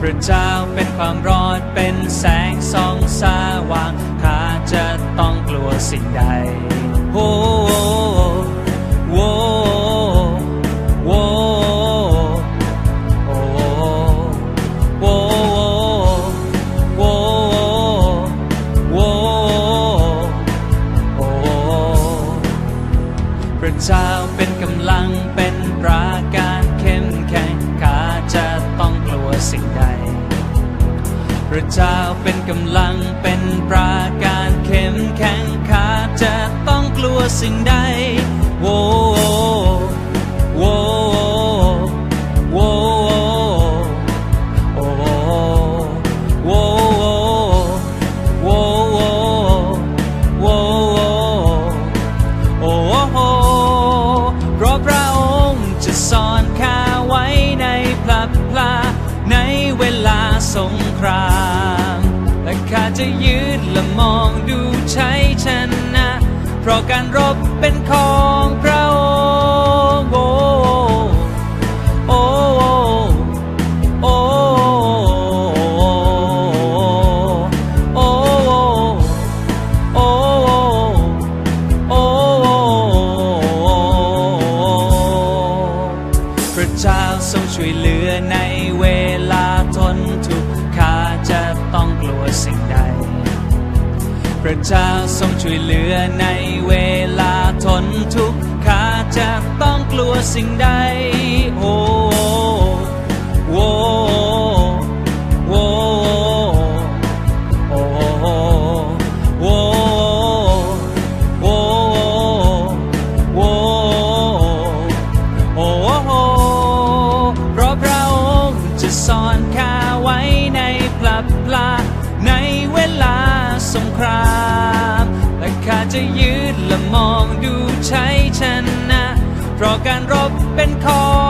พระเจ้าเป็นความรอดเป็นแสงส่องสว่างข้าจะต้องกลัวสิ่งใดโอ้พระเจ้าเป็นกำลังเป็นปราการ พระเจ้าเป็นกำลังเป็นปราการเข้มแข็งข้าจะต้องกลัวสิ่งใดโว้โว้โว้โอ้โว้โว้โว้โอ้โหเพราะพระองค์จะสอนข้าไว้ในพลับพลาในเวลาสงครามและข้า จะยืนและมองดูใช้ชนะ เพราะการรบเป็นของ พระเจ้าทรงช่วยเหลือในเวลาทนทุกข์ข้าจะต้องกลัวสิ่งใด โอ้โอ้โอ้โอ้โอ้โอ้โอ้โอ้โอ้เพราะพระองค์จะสอนข้าไว้ สงครามและข้าจะยืนและมองดูใช้ชนะ เพราะการรบเป็นของ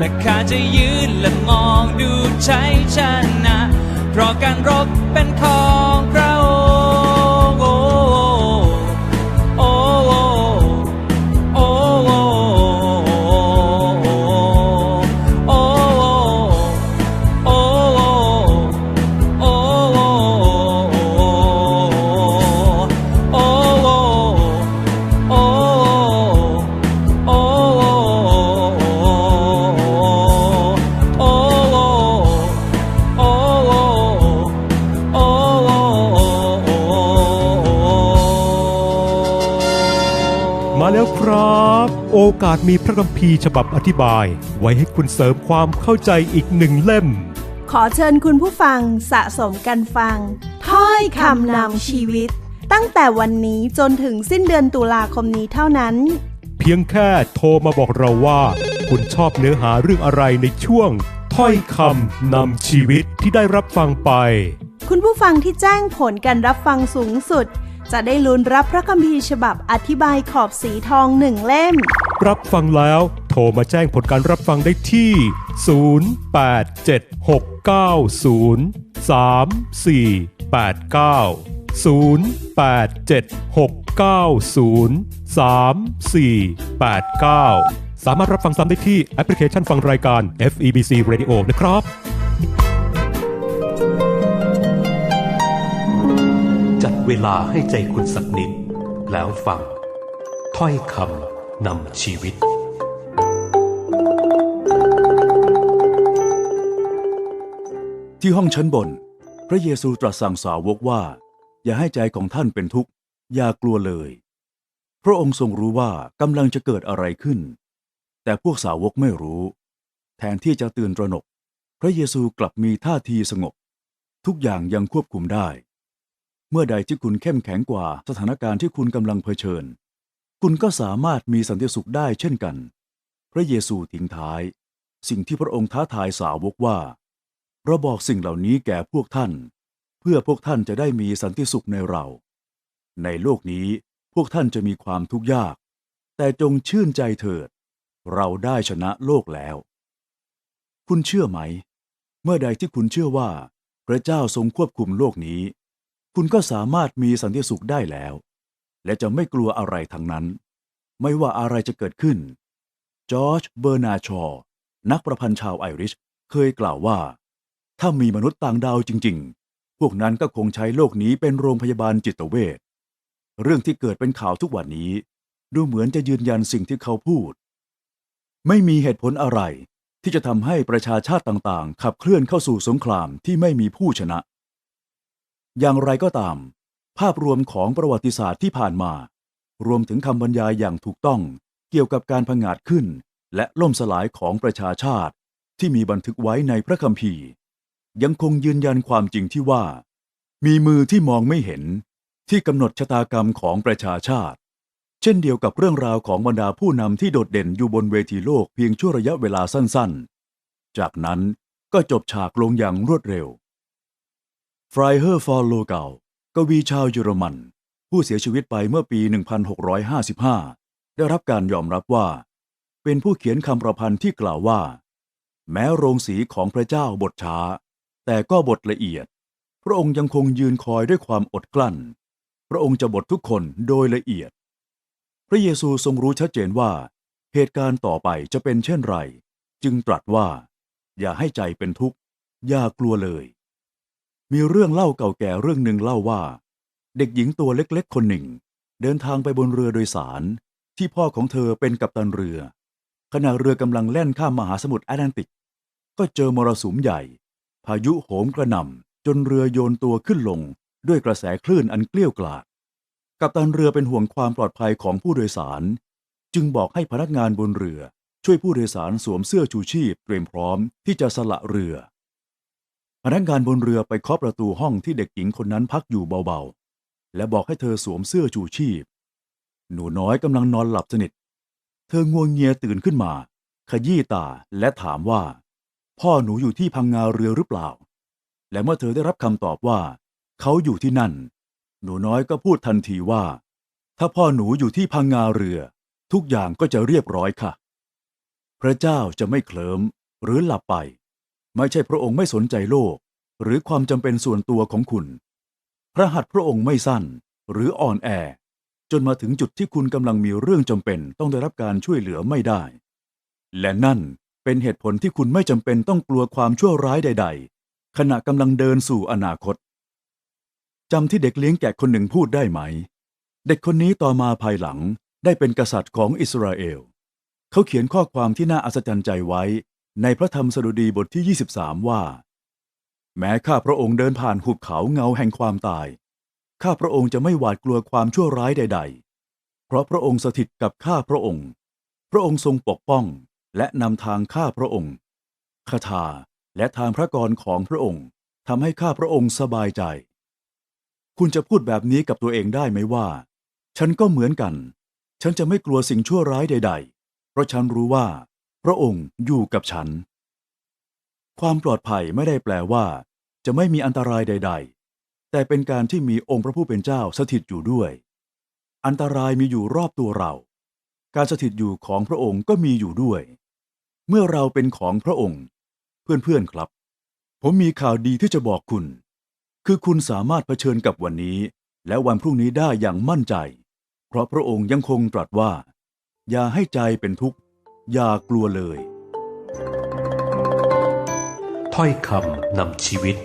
และข้าจะยืนและมองดูชัยชนะ เพราะการรบเป็นคอ อกาสมีพระคัมภีร์ฉบับอธิบาย ไว้ให้คุณเสริมความเข้าใจอีกหนึ่งเล่ม ขอเชิญคุณผู้ฟังสะสมกันฟัง ถ้อยคำนำชีวิต ตั้งแต่วันนี้จนถึงสิ้นเดือนตุลาคมนี้เท่านั้น เพียงแค่โทรมาบอกเราว่า คุณชอบเนื้อหาเรื่องอะไรในช่วง ถ้อยคำนำชีวิตที่ได้รับฟังไป คุณผู้ฟังที่แจ้งผลการรับฟังสูงสุดจะได้ลุ้นรับพระคัมภีร์ฉบับอธิบายขอบสีทองหนึ่งเล่ม รับฟังแล้ว โทรมาแจ้งผลการรับฟังได้ที่ 0876903489 0876903489 สามารถรับฟังซ้ำได้ที่แอปพลิเคชันฟังรายการ FEBC Radio นะครับจัดเวลาให้ใจคุณสักนิด แล้วฟัง ถ้อยคำ นำชีวิต ที่ห้องชั้นบน พระเยซูตรัสสั่งสาวกว่า อย่าให้ใจของท่านเป็นทุกข์ อย่ากลัวเลย พระองค์ทรงรู้ว่ากำลังจะเกิดอะไรขึ้น แต่พวกสาวกไม่รู้ แทนที่จะตื่นตระหนก พระเยซูกลับมีท่าทีสงบ ทุกอย่างยังควบคุมได้ เมื่อใดที่คุณเข้มแข็งกว่าสถานการณ์ที่คุณกำลังเผชิญ คุณก็สามารถมีสันติสุขได้เช่นกัน พระเยซูทิ้งท้าย สิ่งที่พระองค์ท้าทายสาวกว่า เราบอกสิ่งเหล่านี้แก่พวกท่าน เพื่อพวกท่านจะได้มีสันติสุขในเรา ในโลกนี้พวกท่านจะมีความทุกข์ยาก แต่จงชื่นใจเถิด เราได้ชนะโลกแล้ว คุณเชื่อไหม เมื่อใดที่คุณเชื่อว่า พระเจ้าทรงควบคุมโลกนี้ คุณก็สามารถมีสันติสุขได้แล้ว และจะไม่กลัวอะไรทั้งนั้น ไม่ว่าอะไรจะเกิดขึ้น จอร์จ เบอร์นาชอ นักประพันธ์ชาวไอริช เคยกล่าวว่า ถ้ามีมนุษย์ต่างดาวจริง ๆ พวกนั้นก็คงใช้โลกนี้เป็นโรงพยาบาลจิตเวช เรื่องที่เกิดเป็นข่าวทุกวันนี้ ดูเหมือนจะยืนยันสิ่งที่เขาพูด ไม่มีเหตุผลอะไรที่จะทำให้ประชาชาติต่างๆ ขับเคลื่อนเข้าสู่สงครามที่ไม่มีผู้ชนะ อย่างไรก็ตาม ภาพรวมของประวัติศาสตร์ที่ผ่านมา รวมถึงคำบรรยายอย่างถูกต้องเกี่ยวกับการผงาดขึ้น และล่มสลายของประชาชาติ ที่มีบันทึกไว้ในพระคัมภีร์ ยังคงยืนยันความจริงที่ว่า มีมือที่มองไม่เห็นที่กำหนดชะตากรรมของประชาชาติ เช่นเดียวกับเรื่องราวของบรรดาผู้นำที่โดดเด่นอยู่บนเวทีโลกเพียงชั่วระยะเวลาสั้นๆ จากนั้นก็จบฉากลงอย่างรวดเร็วฟรายเฮอร์ฟอร์โลเกา กวีชาวเยอรมัน ผู้เสียชีวิตไปเมื่อปี 1655 ได้รับการยอมรับว่า เป็นผู้เขียนคำประพันธ์ที่กล่าวว่า แม้โรงสีของพระเจ้าบทช้า แต่ก็บทละเอียด พระองค์ยังคงยืนคอยด้วยความอดกลั้น พระองค์จะบททุกคนโดยละเอียด พระเยซูทรงรู้ชัดเจนว่า เหตุการณ์ต่อไปจะเป็นเช่นไร จึงตรัสว่า อย่าให้ใจเป็นทุกข์ อย่ากลัวเลย มีเรื่องเล่าเก่าแก่เรื่องหนึ่งเล่าว่า เด็กหญิงตัวเล็กๆ คนหนึ่ง เดินทางไปบนเรือโดยสาร ที่พ่อของเธอเป็นกัปตันเรือ ขณะเรือกำลังแล่นข้ามมหาสมุทรแอตแลนติก ก็เจอมรสุมใหญ่ พายุโหมกระหน่ำจนเรือโยนตัวขึ้นลง ด้วยกระแสคลื่นอันเกลี้ยวกล่อมกัปตันเรือเป็นห่วงความปลอดภัยของผู้โดยสาร จึงบอกให้พนักงานบนเรือช่วยผู้โดยสารสวมเสื้อชูชีพเตรียมพร้อมที่จะสละเรือ พนักงานบนเรือไปเคาะประตูห้องที่เด็กหญิงคนนั้นพักอยู่เบาๆ และบอกให้เธอสวมเสื้อชูชีพ หนูน้อยกำลังนอนหลับสนิท เธองวงเงียตื่นขึ้นมา ขยี้ตาและถามว่า พ่อหนูอยู่ที่พังงาเรือหรือเปล่า และเมื่อเธอได้รับคำตอบว่า เขาอยู่ที่นั่น หนูน้อยก็พูดทันทีว่า ถ้าพ่อหนูอยู่ที่พังงาเรือ ทุกอย่างก็จะเรียบร้อยค่ะ พระเจ้าจะไม่เคลิ้มหรือหลับไป ไม่ใช่พระองค์ไม่สนใจโลก หรือความจำเป็นส่วนตัวของคุณ พระหัตถ์พระองค์ไม่สั้น หรืออ่อนแอ จนมาถึงจุดที่คุณกำลังมีเรื่องจำเป็นต้องได้รับการช่วยเหลือไม่ได้ และนั่นเป็นเหตุผลที่คุณไม่จำเป็นต้องกลัวความชั่วร้ายใด ๆ ขณะกำลังเดินสู่อนาคตจำที่เด็กเลี้ยงแกะคนหนึ่งพูดได้ไหม เด็กคนนี้ต่อมาภายหลังได้เป็นกษัตริย์ของอิสราเอล เขาเขียนข้อความที่น่าอัศจรรย์ใจไว้ ในพระธรรมสดุดีบทที่ 23 ว่า แม้ข้าพระองค์เดินผ่านหุบเขาเงาแห่งความตาย ข้าพระองค์จะไม่หวาดกลัวความชั่วร้ายใด ๆ เพราะพระองค์สถิตกับข้าพระองค์ พระองค์ทรงปกป้องและนำทางข้าพระองค์คาถาและทางพระกรของพระองค์ทำให้ข้าพระองค์สบายใจ คุณจะพูดแบบนี้กับตัวเองได้ไหมว่า ฉันก็เหมือนกัน ฉันจะไม่กลัวสิ่งชั่วร้ายใด ๆ เพราะฉันรู้ว่า พระองค์อยู่กับฉัน ความปลอดภัยไม่ได้แปลว่า จะไม่มีอันตรายใด ๆ แต่เป็นการที่มีองค์พระผู้เป็นเจ้าสถิตอยู่ด้วย อันตรายมีอยู่รอบตัวเรา การสถิตอยู่ของพระองค์ก็มีอยู่ด้วย เมื่อเราเป็นของพระองค์ เพื่อนๆครับ ผมมีข่าวดีที่จะบอกคุณ คือคุณสามารถเผชิญกับวันนี้ และวันพรุ่งนี้ได้อย่างมั่นใจ เพราะพระองค์ยังคงตรัสว่า อย่าให้ใจเป็นทุกข์ อย่ากลัวเลย ถ้อยคำนำชีวิต